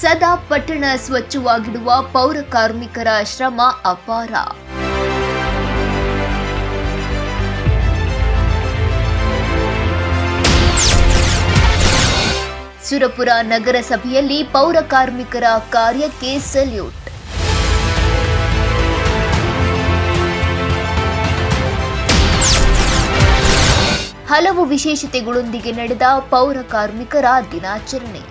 ಸದಾ ಪಟ್ಟಣ ಸ್ವಚ್ಛವಾಗಿಡುವ ಪೌರ ಕಾರ್ಮಿಕರ ಶ್ರಮ ಅಪಾರ. ಸುರಪುರ ನಗರಸಭೆಯಲ್ಲಿ ಪೌರ ಕಾರ್ಮಿಕರ ಕಾರ್ಯಕ್ಕೆ ಸಲ್ಯೂಟ್. ಹಲವು ವಿಶೇಷತೆಗಳೊಂದಿಗೆ ನಡೆದ ಪೌರ ಕಾರ್ಮಿಕರ ದಿನಾಚರಣೆ.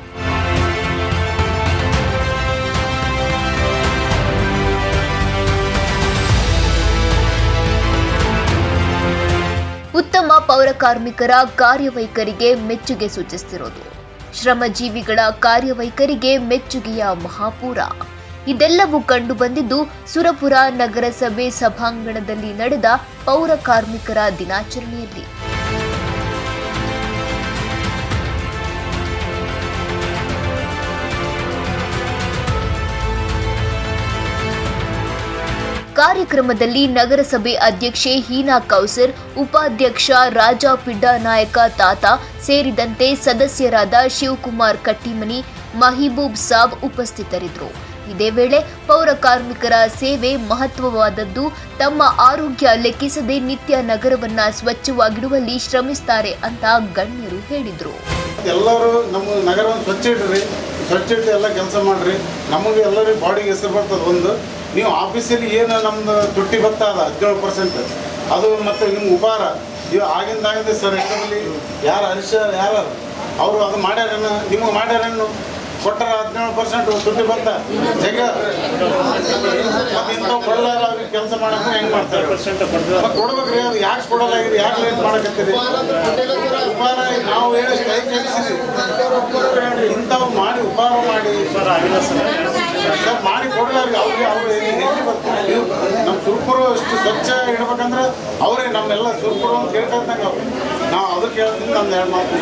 ಉತ್ತಮ ಪೌರ ಕಾರ್ಮಿಕರ ಕಾರ್ಯವೈಖರಿಗೆ ಮೆಚ್ಚುಗೆ ಸೂಚಿಸುತ್ತಿರೋದು ಶ್ರಮಜೀವಿಗಳ ಕಾರ್ಯವೈಖರಿಗೆ ಮೆಚ್ಚುಗೆಯ ಮಹಾಪೂರ. ಇದೆಲ್ಲವೂ ಕಂಡುಬಂದಿದ್ದು ಸುರಪುರ ನಗರಸಭೆ ಸಭಾಂಗಣದಲ್ಲಿ ನಡೆದ ಪೌರ ಕಾರ್ಮಿಕರ ದಿನಾಚರಣೆಯಲ್ಲಿ. ಕಾರ್ಯಕ್ರಮದಲ್ಲಿ ನಗರಸಭೆ ಅಧ್ಯಕ್ಷೆ ಹೀನಾ ಕೌಸರ್, ಉಪಾಧ್ಯಕ್ಷ ರಾಜಾ ಪಿಡ್ಡಾ ನಾಯಕ ತಾತ ಸೇರಿದಂತೆ ಸದಸ್ಯರಾದ ಶಿವಕುಮಾರ್ ಕಟ್ಟಿಮನಿ, ಮಹಿಬೂಬ್ ಸಾಬ್ ಉಪಸ್ಥಿತರಿದ್ದರು. ಇದೇ ವೇಳೆ ಪೌರ ಕಾರ್ಮಿಕರ ಸೇವೆ ಮಹತ್ವವಾದದ್ದು. ತಮ್ಮ ಆರೋಗ್ಯ ಲೆಕ್ಕಿಸದೆ ನಿತ್ಯ ನಗರವನ್ನ ಸ್ವಚ್ಛವಾಗಿಡುವಲ್ಲಿ ಶ್ರಮಿಸ್ತಾರೆ ಅಂತ ಗಣ್ಯರು ಹೇಳಿದರು. ಎಲ್ಲರೂ ನಮ್ಮ ನಗರವನ್ನು ಸ್ವಚ್ಛ ಇಡ್ರಿ ಸ್ವಚ್ಛ ಇಟ್ಟು ಎಲ್ಲ ಕೆಲಸ ಮಾಡ್ರಿ. ನಮಗೆ ಎಲ್ಲರಿಗೂ ಬಾಡಿಗೆ ಹೆಸರು ಬರ್ತದೆ ಒಂದು. ನೀವು ಆಫೀಸಲ್ಲಿ ಏನು ನಮ್ಮದು ತುಟ್ಟಿ ಭತ್ತ ಅದ ಹದಿನೇಳು ಪರ್ಸೆಂಟ್ ಅದು ಮತ್ತು ನಿಮ್ಮ ಉಪಹಾರ. ಇವು ಆಗಿಂದ ಆಗಿಂದ ಸರ್, ಎಷ್ಟರಲ್ಲಿ ಯಾರು ಹರಿಶ ಯಾರು ಅವರು ಅದು ಮಾಡ್ಯಾರೇನು? ನಿಮಗೆ ಮಾಡ್ಯಾರೇನು? ಕೊಟ್ಟಾರ ಹದಿನೇಳು ಪರ್ಸೆಂಟ್ ತುಟ್ಟಿ ಭತ್ತ. ಜಗ ಮತ್ತು ಇಂಥವು ಕೊಡಲಾರ ಅವ್ರಿಗೆ ಕೆಲಸ ಮಾಡಕ್ಕೆ ಹೆಂಗೆ ಮಾಡ್ತಾರೆ? ಕೊಡ್ಬೇಕ್ರಿ, ಅದು ಯಾಕೆ ಕೊಡಲಾಗಿರಿ ಯಾಕೆ ಲೇಟ್ ಮಾಡಕತ್ತೀರಿ? ಉಪಹಾರ, ನಾವು ಹೇಳಿ ಕೈ ಕೆಲಸ ಇಂಥವು ಮಾಡಿ, ಉಪಹಾರ ಮಾಡಿ. ಸರ್. ಮಾಡಿ ಕೊಡಲಾರ್ಗೆ ಅವ್ರಿಗೆ. ಅವ್ರು ಎಲ್ಲಿ ಬರ್ತಾರೆ. ನಮ್ಮ ಸುರ್ಪುರ ಅಷ್ಟು ಸ್ವಚ್ಛ ಇಡ್ಬೇಕಂದ್ರೆ ಅವರೇ ನಮ್ಮೆಲ್ಲ ಸುರ್ಪುರ ಅಂತ ಕೇಳ್ಕೊಂಡಂಗೆ ಅವ್ರು. ನಾವು ಅದಕ್ಕೆ ಹೇಳ್ತೀನಿ ನಂದು ಎರಡು ಮಾತು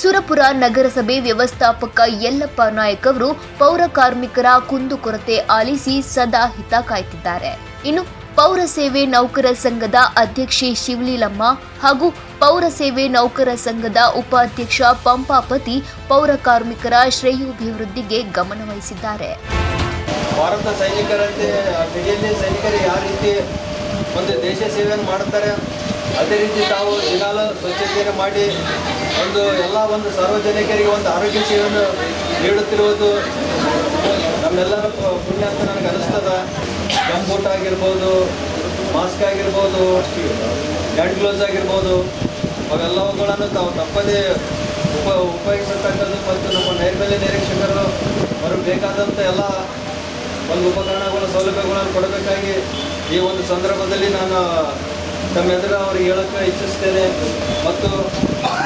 ಸುರಪುರ ನಗರಸಭೆ ವ್ಯವಸ್ಥಾಪಕ ಯಲ್ಲಪ್ಪ ನಾಯಕ್ ಅವರು ಪೌರ ಕಾರ್ಮಿಕರ ಕುಂದುಕೊರತೆ ಆಲಿಸಿ ಸದಾ ಹಿತ ಕಾಯ್ತಿದ್ದಾರೆ. ಇನ್ನು ಪೌರ ಸೇವೆ ನೌಕರ ಸಂಘದ ಅಧ್ಯಕ್ಷೆ ಶಿವಲೀಲಮ್ಮ ಹಾಗೂ ಪೌರ ಸೇವೆ ನೌಕರ ಸಂಘದ ಉಪಾಧ್ಯಕ್ಷ ಪಂಪಾಪತಿ ಪೌರ ಕಾರ್ಮಿಕರ ಶ್ರೇಯೋಭಿವೃದ್ಧಿಗೆ ಗಮನವಹಿಸಿದ್ದಾರೆ ಭಾರತ ಸೈನಿಕರಂತೆ ಬಿಡಿಯಲ್ಲಿ ಸೈನಿಕರು ಯಾವ ರೀತಿ ಒಂದು ದೇಶ ಸೇವೆಯನ್ನು ಮಾಡುತ್ತಾರೆ, ಅದೇ ರೀತಿ ತಾವು ದಿನಾಲು ಸ್ವಚ್ಛತೆಯನ್ನು ಮಾಡಿ ಒಂದು ಎಲ್ಲ ಒಂದು ಸಾರ್ವಜನಿಕರಿಗೆ ಒಂದು ಆರೋಗ್ಯ ಸೇವೆಯನ್ನು ನೀಡುತ್ತಿರುವುದು ಪ- ಪುಣ್ಯ ಅಂತ ನನಗೆ ಅನಿಸ್ತದ. ಗಂಬೂಟ್ ಆಗಿರ್ಬೋದು ಮಾಸ್ಕ್ ಆಗಿರ್ಬೋದು ಹ್ಯಾಂಡ್ ಗ್ಲೌಸ್ ಆಗಿರ್ಬೋದು ಅವೆಲ್ಲವುಗಳನ್ನು ತಾವು ತಪ್ಪದೇ ಉಪ, ಉಪಯೋಗಿಸತಕ್ಕದ್ದು ಮತ್ತು ನಮ್ಮ ನೈರ್ಮಲ್ಯ ನಿರೀಕ್ಷಕರು ಅವರು ಬೇಕಾದಂಥ ಎಲ್ಲ ಒಂದು ಉಪಕರಣಗಳ, ಸೌಲಭ್ಯಗಳನ್ನು ಕೊಡಬೇಕಾಗಿ ಈ ಒಂದು ಸಂದರ್ಭದಲ್ಲಿ ನಾನು ತಮ್ಮೆದುರು ಅವ್ರಿಗೆ ಅವರಿಗೆ ಹೇಳಕ್ಕೆ ಇಚ್ಛಿಸ್ತೇನೆ. ಮತ್ತು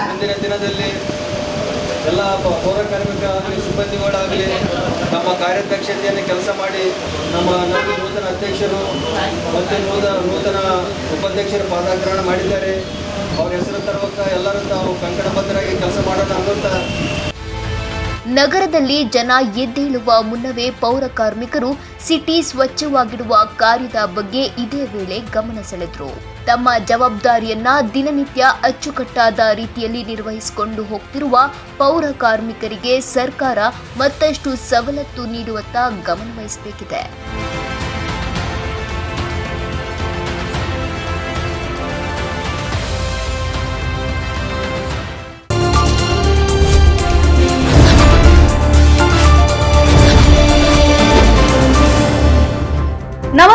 ಮುಂದಿನ ದಿನದಲ್ಲಿ ಎಲ್ಲ ಪೌರ ಕಾರ್ಮಿಕ ಆಗಲಿ ಸಿಬ್ಬಂದಿಗಳಾಗಲಿ, ನಮ್ಮ ಕಾರ್ಯಾಧ್ಯಕ್ಷತೆಯನ್ನು ಕೆಲಸ ಮಾಡಿ ನಮ್ಮ ನಮ್ಮ ನೂತನ ಅಧ್ಯಕ್ಷರು ಮತ್ತು ನೂತನ ನೂತನ ಉಪಾಧ್ಯಕ್ಷರು ಪಾದಾಗ್ರಹಣ ಮಾಡಿದ್ದಾರೆ. ಅವ್ರ ಹೆಸರು ತರುವಾಗ ಎಲ್ಲರೂ ತಾವು ಕಂಕಣಬದ್ಧರಾಗಿ ನಗರದಲ್ಲಿ ಜನ ಎದ್ದೇಳುವ ಮುನ್ನವೇ ಪೌರ ಕಾರ್ಮಿಕರು ಸಿಟಿ ಸ್ವಚ್ಛವಾಗಿಡುವ ಕಾರ್ಯದ ಬಗ್ಗೆ ಇದೇ ವೇಳೆ ಗಮನ ಸೆಳೆದರು. ತಮ್ಮ ಜವಾಬ್ದಾರಿಯನ್ನ ದಿನನಿತ್ಯ ಅಚ್ಚುಕಟ್ಟಾದ ರೀತಿಯಲ್ಲಿ ನಿರ್ವಹಿಸಿಕೊಂಡು ಹೋಗ್ತಿರುವ ಪೌರ ಕಾರ್ಮಿಕರಿಗೆ ಸರ್ಕಾರ ಮತ್ತಷ್ಟು ಸವಲತ್ತು ನೀಡುವತ್ತ ಗಮನ